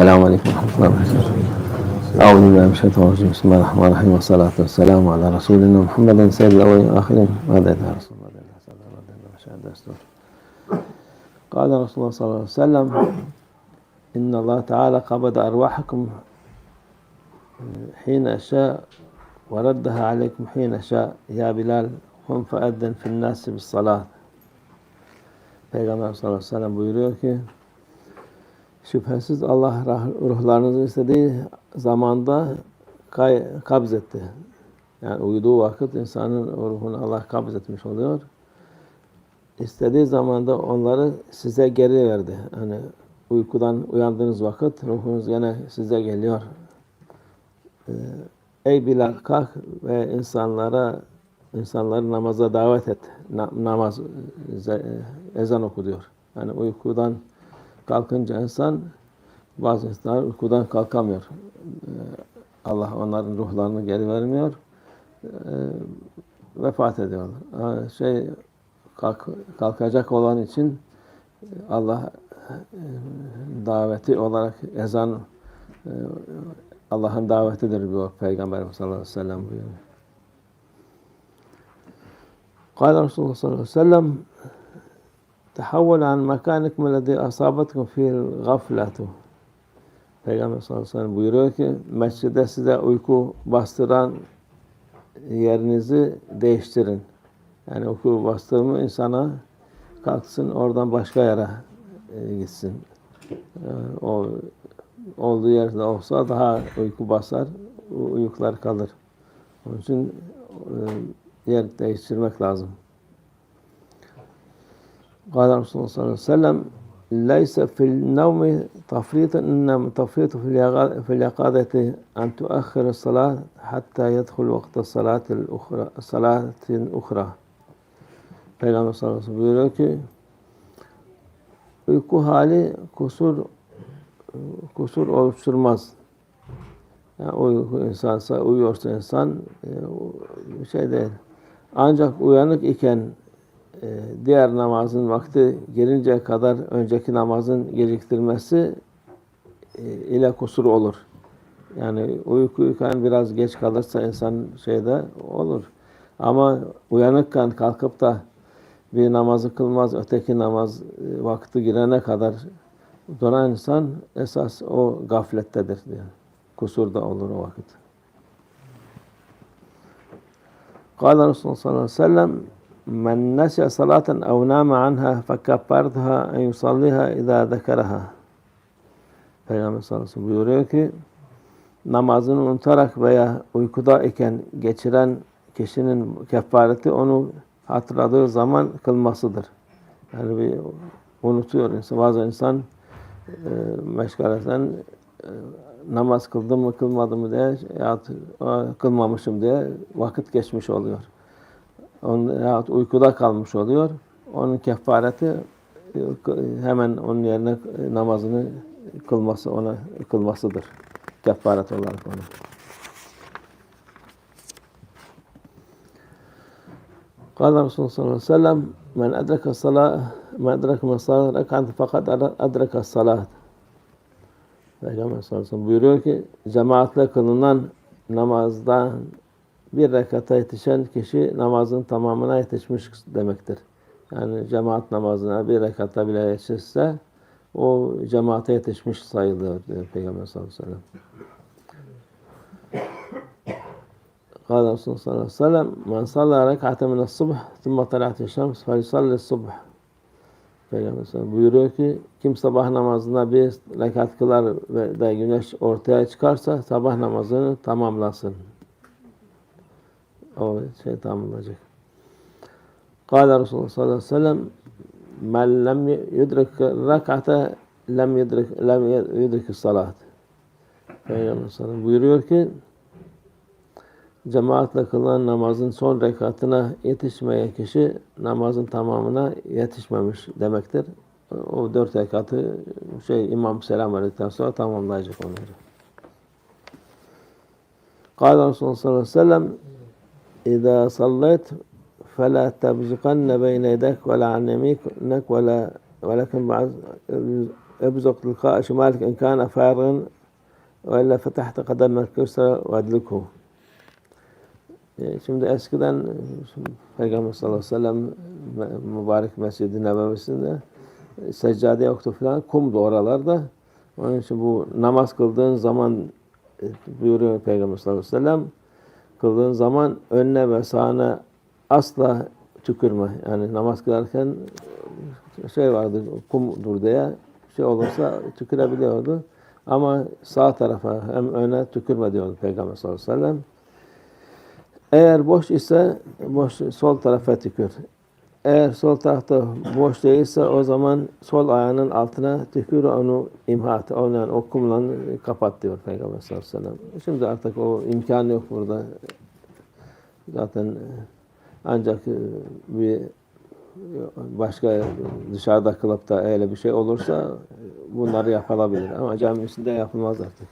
السلام عليكم ورحمة الله وبركاته. أعوذ بالله من الشيطان الرجيم. بسم الله الرحمن الرحيم والصلاة والسلام على رسولنا محمد سيد الأولين والآخرين. ماذا يا رسول الله؟ قال رسول الله صلى الله عليه وسلم إن الله تعالى قبض أرواحكم حين شاء وردها عليكم حين شاء يا Bilal قم فأذن في الناس بالصلاة. Peygamber sallallahu aleyhi ve sellem buyuruyor ki şüphesiz Allah ruhlarınızı istediği zamanda kay, kabz etti. Yani uyuduğu vakit insanın ruhunu Allah kabz etmiş oluyor. İstediği zamanda onları size geri verdi. Hani uykudan uyandığınız vakit ruhunuz yine size geliyor. Ee, Ey Bilal kalk ve insanlara insanları namaza davet et. Na- namaz ezan oku diyor. Yani uykudan kalkınca insan bazı insanlar uykudan kalkamıyor. Ee, Allah onların ruhlarını geri vermiyor. Ee, vefat ediyorlar. Şey kalk, kalkacak olan için Allah e, daveti olarak ezan e, Allah'ın davetidir diyor Peygamberimiz sallallahu aleyhi ve sellem buyuruyor. Kâle Resulullah sallallahu aleyhi ve sellem تحول عن مكانكم الذي أصابتكم فيه الغفلة Peygamber sallallahu aleyhi ve sellem buyuruyor ki mescide size uyku bastıran yerinizi değiştirin. Yani uyku bastırma insana kalksın oradan başka yere e, gitsin. E, o olduğu yerde olsa daha uyku basar, u- uyuklar kalır. Onun için e, yer değiştirmek lazım. قال رسول الله صلى الله عليه وسلم ليس في النوم تفريط إنما تفريط في اليقظة أن تؤخر الصلاة حتى يدخل وقت الصلاة الأخرى صلاة أخرى Peygamber sallallahu aleyhi ve sellem buyuruyor ki uyku hali kusur kusur oluşturmaz. Yani uyku insansa, uyuyorsa insan e, şey değil. Ancak uyanık iken e, diğer namazın vakti gelinceye kadar önceki namazın geciktirmesi e, ile kusur olur. Yani uykuyken biraz geç kalırsa insan şeyde olur. Ama uyanıkken kalkıp da bir namazı kılmaz, öteki namaz e, vakti girene kadar duran insan esas o gaflettedir diyor. Kusurda olur o vakit. قال رسول الله صلى الله عليه وسلم من نسي صلاة أو نام عنها فكفرتها أن يصليها إذا ذكرها Peygamber sallallahu aleyhi ve sellem buyuruyor ki namazını unutarak veya uykuda iken geçiren kişinin kefareti onu hatırladığı zaman kılmasıdır. Yani bir unutuyor insan. Bazı insan e, meşgaleten e, namaz kıldım mı kılmadım mı diye ya kılmamışım diye vakit geçmiş oluyor. Onun, yahut uykuda kalmış oluyor. Onun kefareti e, hemen onun yerine namazını kılması ona kılmasıdır. Kefaret olarak onu. قال رسول الله صلى الله عليه وسلم من أدرك الصلاة من أدرك من الصلاة ركعة فقد أدرك الصلاة Peygamber sallallahu aleyhi ve sellem buyuruyor ki cemaatle kılınan namazdan bir rekata yetişen kişi namazın tamamına yetişmiş demektir. Yani cemaat namazına bir rekata bile yetişirse o cemaate yetişmiş sayılıyor diyor Peygamber sallallahu aleyhi ve sellem. قال رسول الله صلى الله عليه وسلم من صلى ركعة من الصبح ثم طلعت الشمس فليصلي الصبح Peygamber sallallahu buyuruyor ki kim sabah namazına bir rekat kılar ve de güneş ortaya çıkarsa sabah namazını tamamlasın. o şey tamamlanacak. Kâle Resulullah sallallahu aleyhi ve sellem men lem yudrik rak'ate lem yudrik lem yudrik salat. Peygamber sallallahu buyuruyor ki cemaatle kılınan namazın son rekatına yetişmeyen kişi namazın tamamına yetişmemiş demektir. O dört rekatı şey imam selam verdikten sonra tamamlayacak onları. Kâle Resulullah sallallahu aleyhi ve sellem إذا صليت فلا تبزقن بين يديك ولا عن يمينك ولا ولكن بعد ابزق تلقاء شمالك إن كان فارغا وإلا فتحت قدم الكسرى وادلكه. E, Şimdi eskiden e, şimdi Peygamber sallallahu aleyhi ve sellem me- mübarek Mescid-i Nebevisinde e, seccade yoktu falan. Kumdu oralarda. Onun için bu namaz kıldığın zaman e, buyuruyor Peygamber sallallahu aleyhi ve sellem kıldığın zaman önüne ve sağına asla tükürme. Yani namaz kılarken şey vardı kumdur diye şey olursa tükürebiliyordu. Ama sağ tarafa hem öne tükürme diyordu Peygamber sallallahu aleyhi ve sellem. Eğer boş ise boş sol tarafa tükür. Eğer sol tarafta boş değilse o zaman sol ayağının altına tükür onu imha et. Onu yani o kumla kapat diyor Peygamber sallallahu aleyhi ve sellem. Şimdi artık o imkanı yok burada. Zaten e, ancak e, bir başka dışarıda kılıp da öyle bir şey olursa bunları yapılabilir. Ama cami içinde yapılmaz artık.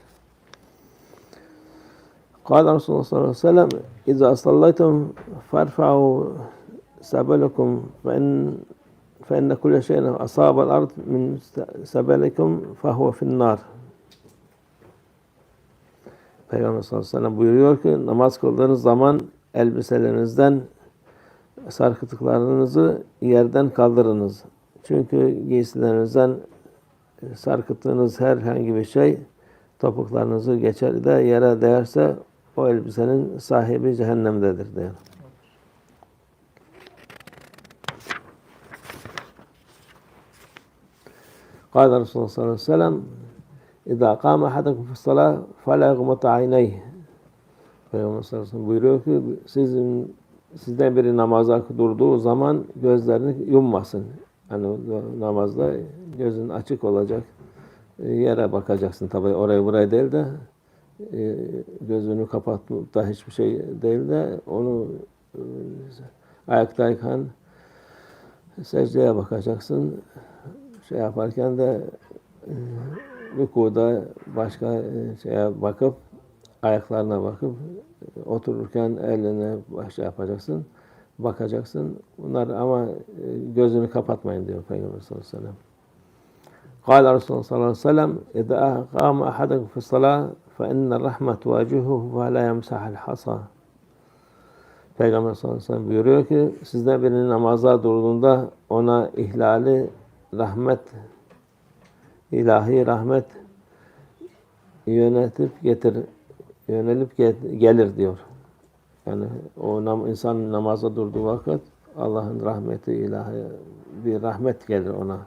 قال رسول الله صلى الله عليه وسلم إذا صليتم فارفعوا سبلكم فإن فإن كل شيء أصاب الأرض من سبلكم فهو في النار Peygamber sallallahu aleyhi ve sellem buyuruyor ki namaz kıldığınız zaman elbiselerinizden sarkıtıklarınızı yerden kaldırınız. Çünkü giysilerinizden sarkıttığınız herhangi bir şey topuklarınızı geçer de yere değerse o elbisenin sahibi cehennemdedir diyor. قال رسول الله صلى الله عليه وسلم إذا قام أحدكم في الصلاة فلا يغمض عينيه Peygamber sallallahu aleyhi ve sellem buyuruyor ki sizin sizden biri namaza durduğu zaman gözlerini yummasın. Yani namazda gözün açık olacak. Yere bakacaksın tabii oraya buraya değil de e, gözünü kapatıp da hiçbir şey değil de onu e, ayaktayken secdeye bakacaksın. Şey yaparken de e, rükuda başka e, şeye bakıp ayaklarına bakıp otururken eline başa yapacaksın. Bakacaksın. Bunlar ama e, gözünü kapatmayın diyor Peygamber sallallahu aleyhi ve sellem. قال رسول الله صلى الله عليه وسلم إذا قام أحدكم في الصلاة فإن الرحمة تواجهه فلا يمسح الحصى Peygamber sallallahu aleyhi ve sellem buyuruyor ki sizden birinin namaza durduğunda ona ihlali rahmet ilahi rahmet yönetip getir yönelip gelir diyor. Yani o nam, insan namaza durduğu vakit Allah'ın rahmeti ilahi bir rahmet gelir ona.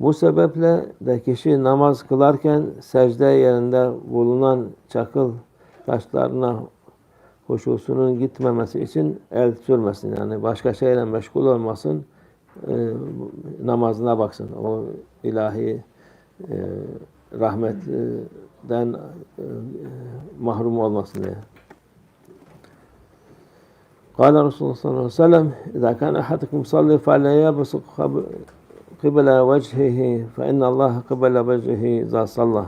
Bu sebeple de kişi namaz kılarken secde yerinde bulunan çakıl taşlarına huşusunun gitmemesi için el sürmesin. Yani başka şeyle meşgul olmasın E, namazına baksın. O ilahi e, rahmetten e, mahrum olmasın diye. قال رسول الله صلى الله عليه وسلم إذا كان أحدكم يصلي فلا يبصق قبل وجهه فإن الله قبل وجهه إذا صلى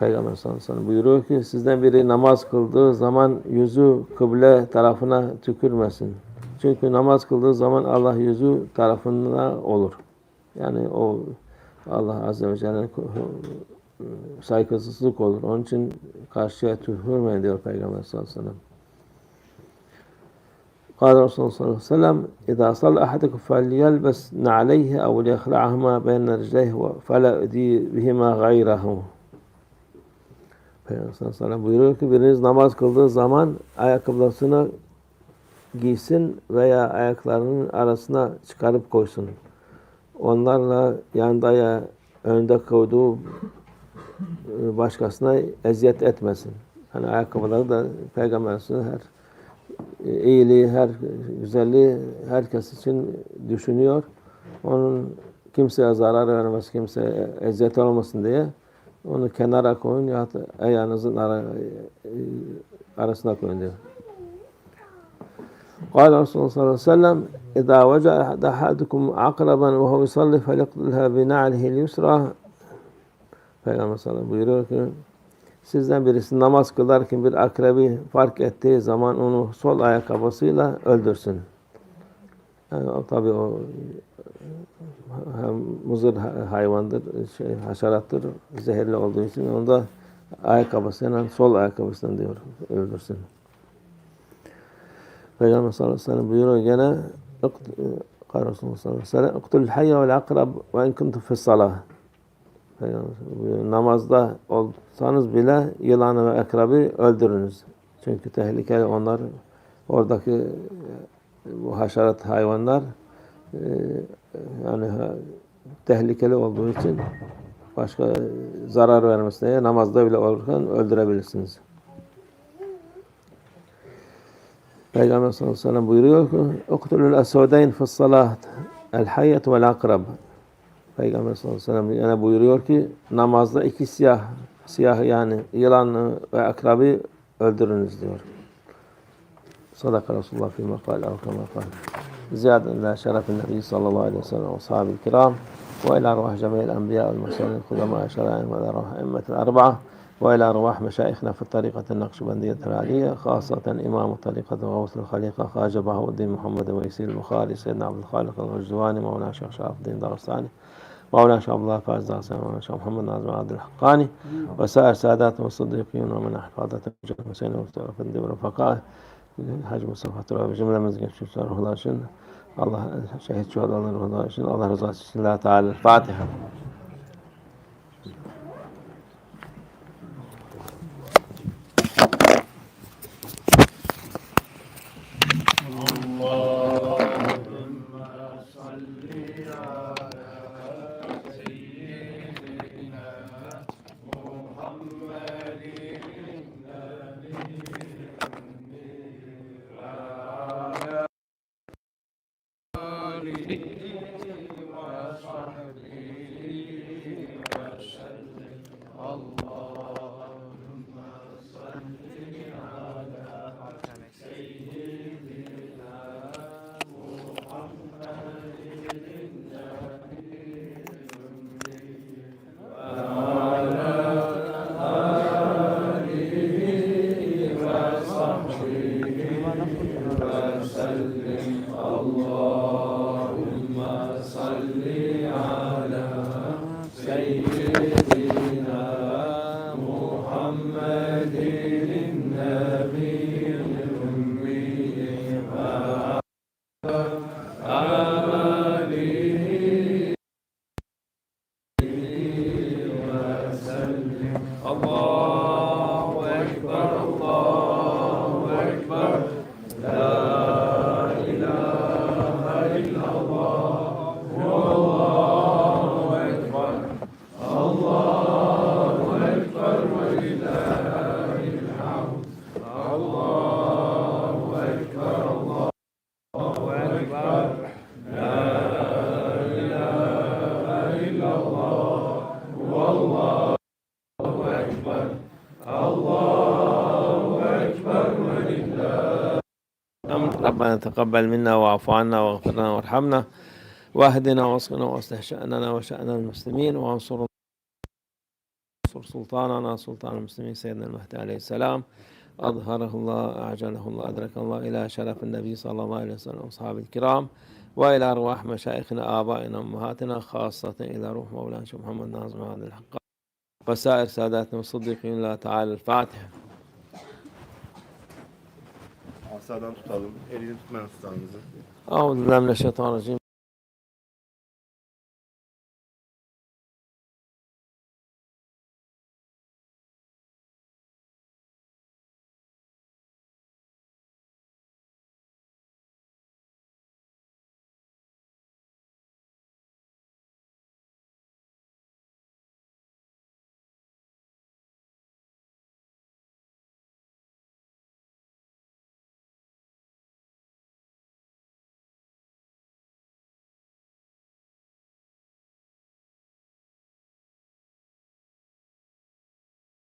Peygamber sallallahu aleyhi ve sellem buyuruyor ki sizden biri namaz kıldığı zaman yüzü kıble tarafına tükürmesin. Çünkü namaz kıldığı zaman Allah yüzü tarafına olur. Yani o Allah azze ve celle'nin saygısızlık olur. Onun için karşıya tükürmeyin diyor Peygamber sallallahu aleyhi ve sellem. قال رسول الله صلى الله عليه وسلم إذا صلى أحدكم فليلبس نعليه أو ليخلعهما بين رجليه فلا يؤذي بهما غيره Peygamber sallallahu aleyhi ve sellem buyuruyor ki biriniz namaz kıldığı zaman ayakkabısını giysin veya ayaklarının arasına çıkarıp koysun. Onlarla yanda ya önde koyduğu başkasına eziyet etmesin. Hani ayakkabıları da Peygamber her iyiliği, her güzelliği herkes için düşünüyor. Onun kimseye zarar vermez, kimseye eziyet olmasın diye onu kenara koyun ya ayağınızın ara, arasına koyun diyor. قال رسول الله صلى الله عليه وسلم إذا وجد أحدكم عقربا وهو يصلي فليقتلها بنعله اليسرى Peygamber sallallahu aleyhi ve sellem buyuruyor ki Sizden birisi namaz kılarken bir akrebi fark ettiği zaman onu sol ayakkabısıyla öldürsün. Yani o, tabii o hem muzır ha- hayvandır, şey, haşerattır, zehirli olduğu için onu da ayakkabısıyla, sol ayakkabısından diyor, öldürsün. Peygamber sallallahu aleyhi ve sellem buyuruyor gene e, Resulullah sallallahu aleyhi ve sellem Uktulul hayye vel akrab ve en kuntum fis salah. Namazda olsanız bile yılanı ve akrabi öldürünüz. Çünkü tehlikeli onlar oradaki e, bu haşerat hayvanlar e, yani tehlikeli olduğu için başka zarar vermesi diye namazda bile olurken öldürebilirsiniz. Peygamber sallallahu aleyhi ve sellem buyuruyor ki Uktulul esodeyn fissalah el hayyet vel akrab Peygamber sallallahu aleyhi ve sellem yani buyuruyor ki namazda iki siyah siyah yani yılan ve akrabi öldürünüz diyor. Sadaka Resulullah fi makal ev kema kal. Ziyade ila şerefin nebi sallallahu aleyhi ve sellem ve sahabi kiram ve ila ruh cemil enbiya ve meselin kudama şera'in ve ila ruh emmetin arba'a وإلى أرواح مشايخنا في الطريقة النقشبندية العالية خاصة إمام طريقة غوث الخليقة خواجة بهاء الدين محمد ويسير البخاري سيدنا عبد الخالق الغزواني مولانا شيخ شرف الدين دارستاني مولانا شيخ عبد الله فاز دارستاني مولانا شيخ محمد ناظم عبد الحقاني وسائر ساداتهم الصديقين ومن أحفاظة الجنة حسين وفد ورفقائه Hacı Mustafa Turabi cümlemiz geçmişler ruhlar için Allah şehit şuhadaların ruhlar için Allah rızası için La Teala ربنا تقبل منا واعف عنا واغفر لنا وارحمنا واهدنا واسقنا واصلح شأننا وشأن المسلمين وانصر انصر سلطاننا سلطان المسلمين سيدنا المهدي عليه السلام. أظهره الله أعجله الله أدرك الله إلى شرف النبي صلى الله عليه وسلم وأصحابه الكرام وإلى أرواح مشايخنا آبائنا أمهاتنا خاصة إلى روح مولانا شيخ محمد ناظم هذا الحق وسائر ساداتنا الصديقين الله تعالى الفاتحة tutalım. Elini. أعوذ بالله من الشيطان الرجيم